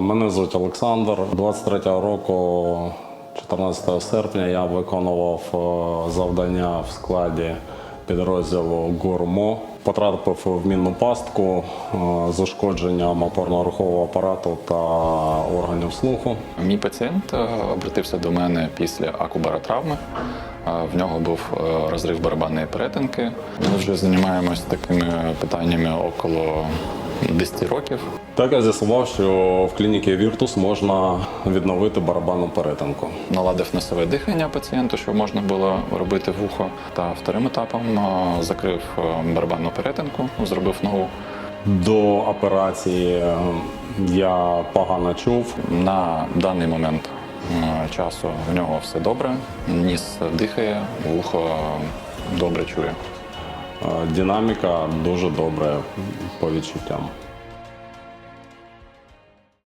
Мене звуть Олександр. 23-го року, 14 серпня, я виконував е, завдання в складі підрозділу ГУРМО. Потрапив в мінну пастку е, з ушкодженням опорно-рухового апарату та органів слуху. Мій пацієнт е, обратився до мене після акубаротравми. В нього був розрив барабанної перетинки. Ми вже займаємось такими питаннями около 10 років. Так я з'ясував, що в клініці Віртус можна відновити барабанну перетинку. Наладив носове дихання пацієнту, що можна було робити вухо. Та вторим етапом е, закрив е, барабанну перетинку, зробив нову. До операції е, я погано чув. На даний момент часу в нього все добре. Ніс дихає, вухо добре чує. Динаміка дуже добре по відчуттям.